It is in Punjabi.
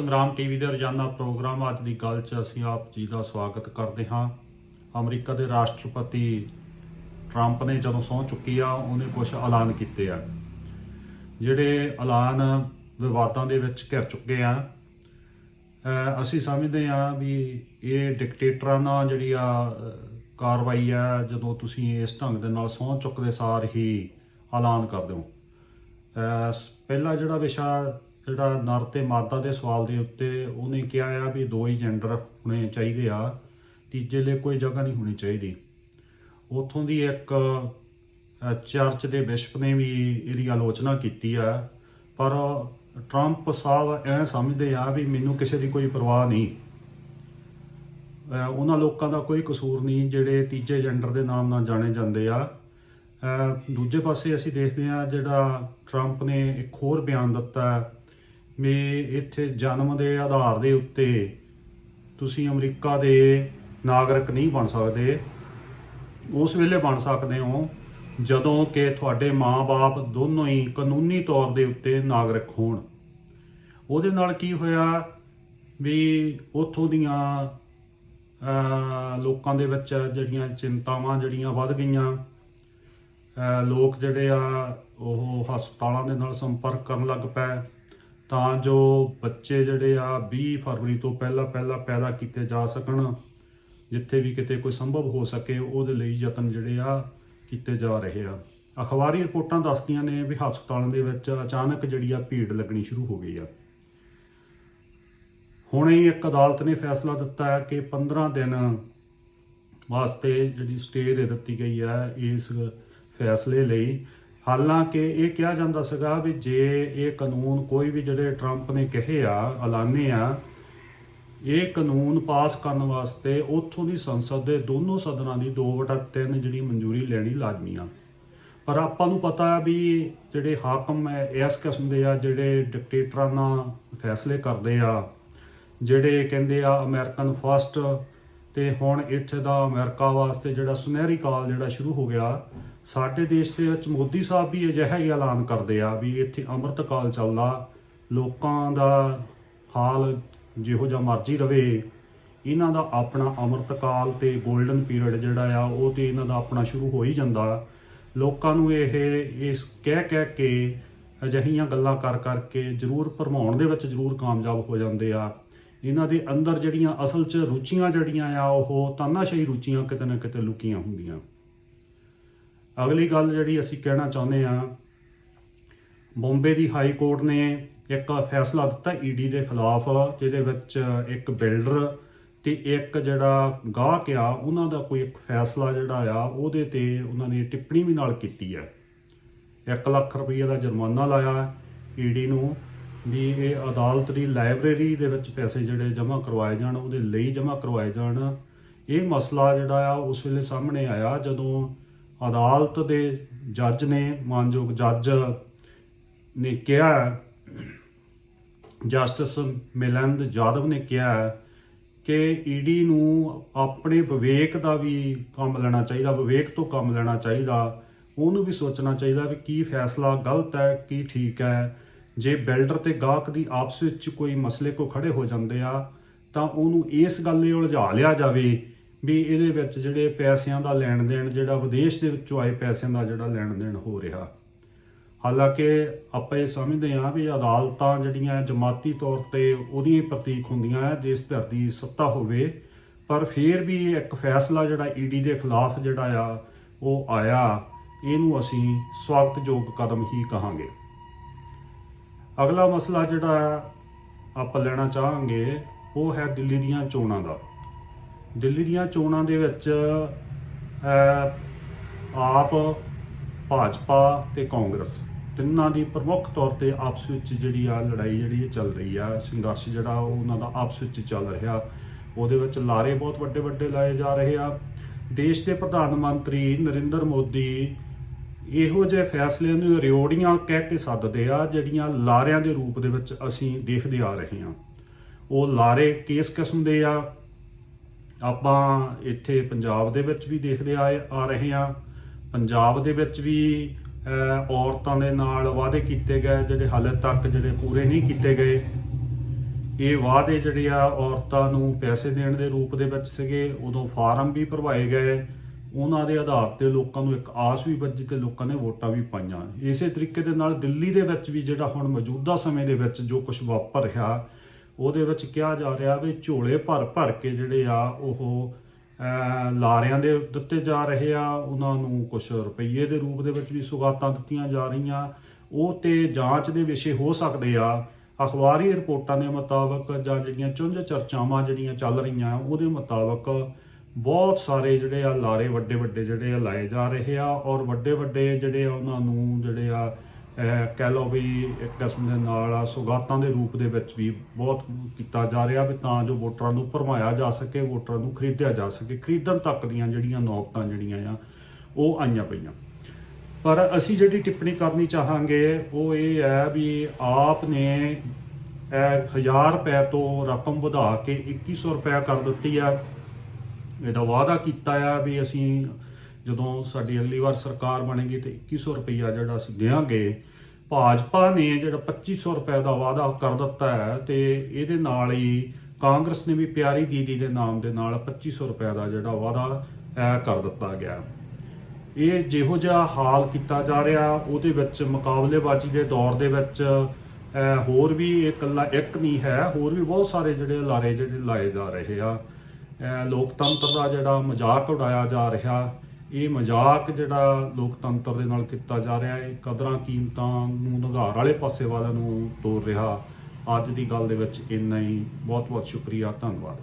ਸੰਗਰਾਮ ਟੀਵੀ ਦੇ ਰੋਜ਼ਾਨਾ ਪ੍ਰੋਗਰਾਮ ਅੱਜ ਦੀ ਗੱਲ 'ਚ ਅਸੀਂ ਆਪ ਜੀ ਦਾ ਸਵਾਗਤ ਕਰਦੇ ਹਾਂ। ਅਮਰੀਕਾ ਦੇ ਰਾਸ਼ਟਰਪਤੀ ਟਰੰਪ ਨੇ ਜਦੋਂ ਸਹੁੰ ਚੁੱਕੀ ਆ, ਉਹਨੇ ਕੁਝ ਐਲਾਨ ਕੀਤੇ ਆ। ਜਿਹੜੇ ਐਲਾਨ ਵਿਵਾਦਾਂ ਦੇ ਵਿੱਚ ਘਿਰ ਚੁੱਕੇ ਆ ਅਸੀਂ ਸਮਝਦੇ ਆ ਵੀ ਇਹ ਡਿਕਟੇਟਰਾਂ ਨਾਲ ਜਿਹੜੀ ਆ ਕਾਰਵਾਈ ਆ, ਜਦੋਂ ਤੁਸੀਂ ਇਸ ਢੰਗ ਦੇ ਨਾਲ ਸਹੁੰ ਚੁੱਕਦੇ ਸਾਰ ਹੀ ਐਲਾਨ ਕਰ ਦਿਓ। ਪਹਿਲਾ ਜਿਹੜਾ ਵਿਸ਼ਾ ਜਿਹੜਾ ਨਰ ਤੇ ਮਾਦਾ ਦੇ ਸਵਾਲ ਦੇ ਉੱਤੇ ਉਹਨੇ ਕਿਹਾ ਆ ਵੀ ਦੋ ਹੀ ਜੈਂਡਰ ਹੋਣੇ ਚਾਹੀਦੇ ਆ, ਤੀਜੇ ਲਈ ਕੋਈ ਜਗ੍ਹਾ ਨਹੀਂ ਹੋਣੀ ਚਾਹੀਦੀ। ਉਥੋਂ ਦੀ ਇੱਕ ਚਰਚ ਦੇ ਬਿਸ਼ਪ ਨੇ ਵੀ ਇਹਦੀ ਆਲੋਚਨਾ ਕੀਤੀ ਆ, ਪਰ ਟਰੰਪ ਸਾਹਿਬ ਐ ਸਮਝਦੇ ਆ ਵੀ ਮੈਨੂੰ ਕਿਸੇ ਦੀ ਕੋਈ ਪਰਵਾਹ ਨਹੀਂ। ਉਹਨਾਂ ਲੋਕਾਂ ਦਾ ਕੋਈ ਕਸੂਰ ਨਹੀਂ ਜਿਹੜੇ ਤੀਜੇ ਜੈਂਡਰ ਦੇ ਨਾਮ ਨਾਲ ਜਾਣੇ ਜਾਂਦੇ ਆ। ਦੂਜੇ ਪਾਸੇ ਅਸੀਂ ਦੇਖਦੇ ਹਾਂ ਜਿਹੜਾ ਟਰੰਪ ਨੇ ਇੱਕ ਹੋਰ ਬਿਆਨ ਦਿੱਤਾ ਹੈ ਇੱਥੇ ਜਨਮ ਦੇ ਆਧਾਰ ਦੇ ਉੱਤੇ ਤੁਸੀਂ ਅਮਰੀਕਾ ਦੇ ਨਾਗਰਿਕ ਨਹੀਂ ਬਣ ਸਕਦੇ। ਉਸ ਵੇਲੇ ਬਣ ਸਕਦੇ ਹੋ ਜਦੋਂ ਕਿ ਤੁਹਾਡੇ ਮਾਪੇ ਦੋਨੋਂ ਹੀ ਕਾਨੂੰਨੀ ਤੌਰ ਦੇ ਉੱਤੇ ਨਾਗਰਿਕ ਹੋਣ। ਉਹਦੇ ਨਾਲ ਕੀ ਹੋਇਆ ਵੀ ਉਥੋਂ ਦੀਆਂ ਲੋਕਾਂ ਦੇ ਵਿੱਚ ਜਿਹੜੀਆਂ ਚਿੰਤਾਵਾਂ ਜਿਹੜੀਆਂ ਵੱਧ ਗਈਆਂ ਲੋਕ ਜਿਹੜੇ ਆ ਉਹ ਹਸਪਤਾਲਾਂ ਦੇ ਨਾਲ ਸੰਪਰਕ ਕਰਨ ਲੱਗ ਪਏ। ਤਾਂ ਜੋ ਬੱਚੇ ਜਿਹੜੇ ਆ 20 ਫਰਵਰੀ ਤੋਂ ਪਹਿਲਾਂ ਪਹਿਲਾਂ ਪੈਦਾ ਕੀਤੇ ਜਾ ਸਕਣ, ਜਿੱਥੇ ਵੀ ਕਿਤੇ ਕੋਈ ਸੰਭਵ ਹੋ ਸਕੇ, ਉਹਦੇ ਲਈ ਯਤਨ ਜਿਹੜੇ ਆ ਕੀਤੇ ਜਾ ਰਹੇ ਆ। ਅਖਬਾਰੀ ਰਿਪੋਰਟਾਂ ਦੱਸਦੀਆਂ ਨੇ ਵੀ ਹਸਪਤਾਲਾਂ ਦੇ ਵਿੱਚ ਅਚਾਨਕ ਜਿਹੜੀ ਆ ਭੀੜ ਲੱਗਣੀ ਸ਼ੁਰੂ ਹੋ ਗਈ ਆ। ਹੁਣੇ ਹੀ ਇੱਕ ਅਦਾਲਤ ਨੇ ਫੈਸਲਾ ਦਿੱਤਾ ਹੈ ਕਿ 15 ਦਿਨ ਵਾਸਤੇ ਜਿਹੜੀ ਸਟੇ ਦੇ ਦਿੱਤੀ ਗਈ ਹੈ ਇਸ ਫੈਸਲੇ ਲਈ ਹਾਲਾਂਕਿ ਇਹ ਕਿਹਾ ਜਾਂਦਾ ਸੀਗਾ ਵੀ ਜੇ ਇਹ ਕਾਨੂੰਨ ਕੋਈ ਵੀ ਜਿਹੜੇ ਟਰੰਪ ਨੇ ਕਹੇ ਆ, ਐਲਾਨੇ ਆ, ਇਹ ਕਾਨੂੰਨ ਪਾਸ ਕਰਨ ਵਾਸਤੇ ਉੱਥੋਂ ਦੀ ਸੰਸਦ ਦੇ ਦੋਨੋਂ ਸਦਨਾਂ ਦੀ 2/3 ਜਿਹੜੀ ਮਨਜ਼ੂਰੀ ਲੈਣੀ ਲਾਜ਼ਮੀ ਆ। ਪਰ ਆਪਾਂ ਨੂੰ ਪਤਾ ਆ ਵੀ ਜਿਹੜੇ ਹਾਕਮ ਹੈ ਇਸ ਕਿਸਮ ਦੇ ਆ, ਜਿਹੜੇ ਡਿਕਟੇਟਰਾਂ ਨਾਲ ਫੈਸਲੇ ਕਰਦੇ ਆ, ਜਿਹੜੇ ਕਹਿੰਦੇ ਆ ਅਮਰੀਕਨ ਫਸਟ ਤੇ ਹੁਣ ਇੱਥੇ ਦਾ ਅਮਰੀਕਾ ਵਾਸਤੇ ਜਿਹੜਾ ਸੁਨਹਿਰੀ ਕਾਲ ਜਿਹੜਾ ਸ਼ੁਰੂ ਹੋ ਗਿਆ, ਸਾਡੇ ਦੇਸ਼ ਦੇ ਵਿੱਚ ਮੋਦੀ ਸਾਹਿਬ ਵੀ ਅਜਿਹਾ ਹੀ ਐਲਾਨ ਕਰਦੇ ਆ ਵੀ ਇੱਥੇ ਅੰਮ੍ਰਿਤ ਕਾਲ ਚੱਲਦਾ, ਲੋਕਾਂ ਦਾ ਹਾਲ ਜਿਹੋ ਜਿਹਾ ਮਰਜ਼ੀ ਰਵੇ, ਇਹਨਾਂ ਦਾ ਆਪਣਾ ਅੰਮ੍ਰਿਤ ਕਾਲ ਤੇ 골ਡਨ ਪੀਰੀਅਡ ਜਿਹੜਾ ਆ, ਉਹ ਤੇ ਇਹਨਾਂ ਦਾ ਆਪਣਾ ਸ਼ੁਰੂ ਹੋ ਹੀ ਜਾਂਦਾ। ਲੋਕਾਂ ਨੂੰ ਇਹ, ਇਸ ਕਹਿ ਕਹਿ ਕੇ ਅਜਿਹੀਆਂ ਗੱਲਾਂ ਕਰ ਕਰਕੇ ਜ਼ਰੂਰ ਭਰਮਾਉਣ ਦੇ ਵਿੱਚ ਜ਼ਰੂਰ ਕਾਮਯਾਬ ਹੋ ਜਾਂਦੇ ਆ। ਇਹਨਾਂ ਦੇ ਅੰਦਰ ਜਿਹੜੀਆਂ ਅਸਲ 'ਚ ਰੁਚੀਆਂ ਜਿਹੜੀਆਂ ਆ, ਉਹ ਤਾਨਾਸ਼ਾਹੀ ਰੁਚੀਆਂ ਕਿਤੇ ਨਾ ਕਿਤੇ ਲੁਕੀਆਂ ਹੁੰਦੀਆਂ। ਅਗਲੀ ਗੱਲ ਜਿਹੜੀ ਅਸੀਂ ਕਹਿਣਾ ਚਾਹੁੰਦੇ ਆ ਬੰਬੇ ਦੀ ਹਾਈ ਕੋਰਟ ਨੇ ਇੱਕ ਫੈਸਲਾ ਦਿੱਤਾ ਈਡੀ ਦੇ ਖਿਲਾਫ, ਜਿਹਦੇ ਵਿੱਚ ਇੱਕ ਬਿਲਡਰ ਤੇ ਇੱਕ ਜਿਹੜਾ ਗਾਹਕ ਆ, ਉਹਨਾਂ ਦਾ ਕੋਈ ਇੱਕ ਫੈਸਲਾ ਜਿਹੜਾ ਆ, ਉਹਦੇ ਤੇ ਉਹਨਾਂ ਨੇ ਟਿੱਪਣੀ ਵੀ ਨਾਲ ਕੀਤੀ ਹੈ। 1 ਲੱਖ ਰੁਪਏ ਦਾ ਜੁਰਮਾਨਾ ਲਾਇਆ ਈਡੀ ਨੂੰ। ਵੀ ਇਹ ਅਦਾਲਤ ਦੀ ਲਾਇਬ੍ਰੇਰੀ ਦੇ ਵਿੱਚ ਪੈਸੇ ਜਿਹੜੇ ਜਮ੍ਹਾਂ ਕਰਵਾਏ ਜਾਣ, ਉਹਦੇ ਲਈ ਜਮ੍ਹਾਂ ਕਰਵਾਏ ਜਾਣ। ਇਹ ਮਸਲਾ ਜਿਹੜਾ ਆ, ਉਸ ਵੇਲੇ ਸਾਹਮਣੇ ਆਇਆ ਜਦੋਂ ਅਦਾਲਤ ਦੇ ਜੱਜ ਨੇ, ਮਾਨਯੋਗ ਜੱਜ ਨੇ ਕਿਹਾ, ਜਸਟਿਸ ਮਿਲੰਦ ਜਾਦਵ ਨੇ ਕਿਹਾ ਕਿ ਈਡੀ ਨੂੰ ਆਪਣੇ ਵਿਵੇਕ ਦਾ ਵੀ ਕੰਮ ਲੈਣਾ ਚਾਹੀਦਾ, ਵਿਵੇਕ ਤੋਂ ਕੰਮ ਲੈਣਾ ਚਾਹੀਦਾ। ਉਹਨੂੰ ਵੀ ਸੋਚਣਾ ਚਾਹੀਦਾ ਵੀ ਕੀ ਫੈਸਲਾ ਗਲਤ ਹੈ, ਕੀ ਠੀਕ ਹੈ। ਜੇ ਬਿਲਡਰ ਤੇ ਗਾਹਕ ਦੀ ਆਪਸ ਵਿੱਚ ਕੋਈ ਮਸਲੇ ਕੋ ਖੜੇ ਹੋ ਜਾਂਦੇ ਆ, ਤਾਂ ਉਹਨੂੰ ਇਸ ਗੱਲ ਲਈ ਉਲਝਾ ਲਿਆ ਜਾਵੇ ਵੀ ਇਹਦੇ ਵਿੱਚ ਜਿਹੜੇ ਪੈਸਿਆਂ ਦਾ ਲੈਣ ਦੇਣ ਜਿਹੜਾ ਵਿਦੇਸ਼ ਦੇ ਵਿੱਚੋਂ ਆਏ ਪੈਸਿਆਂ ਦਾ ਜਿਹੜਾ ਲੈਣ ਦੇਣ ਹੋ ਰਿਹਾ। ਹਾਲਾਂਕਿ ਆਪਾਂ ਇਹ ਸਮਝਦੇ ਹਾਂ ਵੀ ਅਦਾਲਤਾਂ ਜਿਹੜੀਆਂ ਜਮਾਤੀ ਤੌਰ ਤੇ ਉਹਦੀਆਂ ਹੀ ਪ੍ਰਤੀਕ ਹੁੰਦੀਆਂ ਹੈ ਜਿਸ ਧਰ ਦੀ ਸੱਤਾ ਹੋਵੇ, ਪਰ ਫਿਰ ਵੀ ਇੱਕ ਫੈਸਲਾ ਜਿਹੜਾ ਈਡੀ ਦੇ ਖਿਲਾਫ ਜਿਹੜਾ ਆ, ਉਹ ਆਇਆ, ਇਹਨੂੰ ਅਸੀਂ ਸਵਾਗਤਯੋਗ ਕਦਮ ਹੀ ਕਹਾਂਗੇ। ਅਗਲਾ ਮਸਲਾ ਜਿਹੜਾ ਆਪਾਂ ਲੈਣਾ ਚਾਹਾਂਗੇ ਉਹ ਹੈ ਦਿੱਲੀ ਦੀਆਂ ਚੋਣਾਂ ਦਾ। ਦਿੱਲੀ ਦੀਆਂ ਚੋਣਾਂ ਦੇ ਵਿੱਚ ਅਹ, ਆਪ ਭਾਜਪਾ ਤੇ ਕਾਂਗਰਸ ਤਿੰਨਾਂ ਦੀ ਪ੍ਰਮੁੱਖ ਤੌਰ ਤੇ ਆਪਸ ਵਿੱਚ ਜਿਹੜੀ ਆ ਲੜਾਈ ਜਿਹੜੀ ਚੱਲ ਰਹੀ ਆ ਸੰਘਰਸ਼ ਜਿਹੜਾ ਉਹ ਉਹਨਾਂ ਦਾ ਆਪਸ ਵਿੱਚ ਚੱਲ ਰਿਹਾ ਉਹਦੇ ਵਿੱਚ ਲਾਰੇ ਬਹੁਤ ਵੱਡੇ ਵੱਡੇ ਲਾਏ ਜਾ ਰਹੇ ਆ। ਦੇਸ਼ ਦੇ ਪ੍ਰਧਾਨ ਮੰਤਰੀ ਨਰਿੰਦਰ ਮੋਦੀ ਇਹੋ ਜਿਹੇ ਫੈਸਲਿਆਂ ਨੂੰ ਰਿਓੜੀਆਂ ਕਹਿ ਕੇ ਸੱਦਦੇ ਆ ਜਿਹੜੀਆਂ ਲਾਰਿਆਂ ਦੇ ਰੂਪ ਦੇ ਵਿੱਚ ਅਸੀਂ ਦੇਖਦੇ ਆ ਰਹੇ ਹਾਂ। ਉਹ ਲਾਰੇ ਕਿਸ ਕਿਸਮ ਦੇ ਆ? ਆਪਾਂ ਇੱਥੇ ਪੰਜਾਬ ਦੇ ਵਿੱਚ ਵੀ ਦੇਖਦੇ ਆਏ ਆ ਰਹੇ ਆ ਪੰਜਾਬ ਦੇ ਵਿੱਚ ਵੀ ਔਰਤਾਂ ਦੇ ਨਾਲ ਵਾਅਦੇ ਕੀਤੇ ਗਏ ਜਿਹੜੇ ਹਾਲੇ ਤੱਕ ਜਿਹੜੇ ਪੂਰੇ ਨਹੀਂ ਕੀਤੇ ਗਏ। ਇਹ ਵਾਅਦੇ ਜਿਹੜੇ ਆ ਔਰਤਾਂ ਨੂੰ ਪੈਸੇ ਦੇਣ ਦੇ ਰੂਪ ਦੇ ਵਿੱਚ ਸੀਗੇ, ਉਦੋਂ ਫਾਰਮ ਵੀ ਭਰਵਾਏ ਗਏ। ਉਹਨਾਂ ਦੇ ਆਧਾਰ ਤੇ ਲੋਕਾਂ ਨੂੰ ਇੱਕ ਆਸ ਵੀ ਵੱਜੀ ਤੇ ਲੋਕਾਂ ਨੇ ਵੋਟਾਂ ਵੀ ਪਾਈਆਂ। ਇਸੇ ਤਰੀਕੇ ਦੇ ਨਾਲ ਦਿੱਲੀ ਦੇ ਵਿੱਚ ਵੀ ਜਿਹੜਾ ਹੁਣ ਮੌਜੂਦਾ ਸਮੇਂ ਦੇ ਵਿੱਚ ਜੋ ਕੁਝ ਵਾਪਰ ਰਿਹਾ, ਉਹਦੇ ਵਿੱਚ ਕਿਹਾ ਜਾ ਰਿਹਾ ਵੀ ਝੋਲੇ ਭਰ ਭਰ ਕੇ ਜਿਹੜੇ ਆ ਉਹ ਲਾਰਿਆਂ ਦੇ ਦਿੱਤੇ ਜਾ ਰਹੇ ਆ। ਉਹਨਾਂ ਨੂੰ ਕੁਝ ਰੁਪਈਏ ਦੇ ਰੂਪ ਦੇ ਵਿੱਚ ਵੀ ਸੁਗਾਤਾਂ ਦਿੱਤੀਆਂ ਜਾ ਰਹੀਆਂ। ਉਹ ਤੇ ਜਾਂਚ ਦੇ ਵਿਸ਼ੇ ਹੋ ਸਕਦੇ ਆ। ਅਖਬਾਰੀ ਰਿਪੋਰਟਾਂ ਦੇ ਮੁਤਾਬਕ ਜਾਂ ਜਿਹੜੀਆਂ ਚੁੰਝ ਚਰਚਾਵਾਂ ਜਿਹੜੀਆਂ ਚੱਲ ਰਹੀਆਂ, ਉਹਦੇ ਮੁਤਾਬਕ ਬਹੁਤ ਸਾਰੇ ਜਿਹੜੇ ਆ ਲਾਰੇ ਵੱਡੇ ਵੱਡੇ ਜਿਹੜੇ ਆ ਲਾਏ ਜਾ ਰਹੇ ਆ ਔਰ ਵੱਡੇ ਵੱਡੇ ਜਿਹੜੇ ਆ ਉਹਨਾਂ ਨੂੰ ਜਿਹੜੇ ਆ, ਅਹ, ਕਹਿ ਲਓ ਵੀ ਇੱਕ ਕਿਸਮ ਦੇ ਨਾਲ ਆ ਸੁਗਾਤਾਂ ਦੇ ਰੂਪ ਦੇ ਵਿੱਚ ਵੀ ਬਹੁਤ ਕੀਤਾ ਜਾ ਰਿਹਾ ਵੀ ਤਾਂ ਜੋ ਵੋਟਰਾਂ ਨੂੰ ਭਰਮਾਇਆ ਜਾ ਸਕੇ, ਵੋਟਰਾਂ ਨੂੰ ਖਰੀਦਿਆ ਜਾ ਸਕੇ। ਖਰੀਦਣ ਤੱਕ ਦੀਆਂ ਜਿਹੜੀਆਂ ਨੌਬਤਾਂ ਜਿਹੜੀਆਂ ਆ, ਉਹ ਆਈਆਂ ਪਈਆਂ। ਪਰ ਅਸੀਂ ਜਿਹੜੀ ਟਿੱਪਣੀ ਕਰਨੀ ਚਾਹਾਂਗੇ, ਉਹ ਇਹ ਹੈ ਵੀ ਆਪ ਨੇ ਇਹ 1000 ਰੁਪਏ ਤੋਂ ਰਕਮ ਵਧਾ ਕੇ 2100 ਰੁਪਏ ਕਰ ਦਿੱਤੀ ਆ। ਇਹਦਾ ਵਾਅਦਾ ਕੀਤਾ ਆ ਵੀ ਅਸੀਂ ਜਦੋਂ ਸਾਡੀ ਅਗਲੀ ਵਾਰ ਸਰਕਾਰ ਬਣੇਗੀ ਤੇ 2100 ਰੁਪਈਆ ਜਿਹੜਾ ਅਸੀਂ ਦੇਵਾਂਗੇ ਭਾਜਪਾ ਨੇ ਜਿਹੜਾ 2500 ਰੁਪਏ ਦਾ ਵਾਅਦਾ ਕਰ ਦਿੱਤਾ ਹੈ ਤੇ ਇਹਦੇ ਨਾਲ ਹੀ ਕਾਂਗਰਸ ਨੇ ਵੀ ਪਿਆਰੀ ਦੀਦੀ ਦੇ ਨਾਮ ਦੇ ਨਾਲ 2500 ਰੁਪਏ ਦਾ ਜਿਹੜਾ ਵਾਅਦਾ ਕਰ ਦਿੱਤਾ ਗਿਆ। ਇਹ ਜਿਹੋ ਜਿਹਾ ਹਾਲ ਕੀਤਾ ਜਾ ਰਿਹਾ ਉਹਦੇ ਵਿੱਚ ਮੁਕਾਬਲੇਬਾਜ਼ੀ ਦੇ ਦੌਰ ਦੇ ਵਿੱਚ ਅਹ, ਹੋਰ ਵੀ ਇਹ ਇਕੱਲਾ ਇੱਕ ਨਹੀਂ ਹੈ ਹੋਰ ਵੀ ਬਹੁਤ ਸਾਰੇ ਜਿਹੜੇ ਲਾਰੇ ਜਿਹੜੇ ਲਾਏ ਜਾ ਰਹੇ ਆ। ਲੋਕਤੰਤਰ ਦਾ ਜਿਹੜਾ ਮਜ਼ਾਕ ਉਡਾਇਆ ਜਾ ਰਿਹਾ, ਇਹ ਮਜ਼ਾਕ ਜਿਹੜਾ ਲੋਕਤੰਤਰ ਦੇ ਨਾਲ ਕੀਤਾ ਜਾ ਰਿਹਾ ਇਹ ਕਦਰਾਂ ਕੀਮਤਾਂ ਨੂੰ ਨਿਗਾਰ ਵਾਲੇ ਪਾਸੇ ਵਾਲਿਆਂ ਨੂੰ ਤੋਰ ਰਿਹਾ। ਅੱਜ ਦੀ ਗੱਲ ਦੇ ਵਿੱਚ ਇੰਨਾ ਹੀ। ਬਹੁਤ ਬਹੁਤ ਸ਼ੁਕਰੀਆ, ਧੰਨਵਾਦ।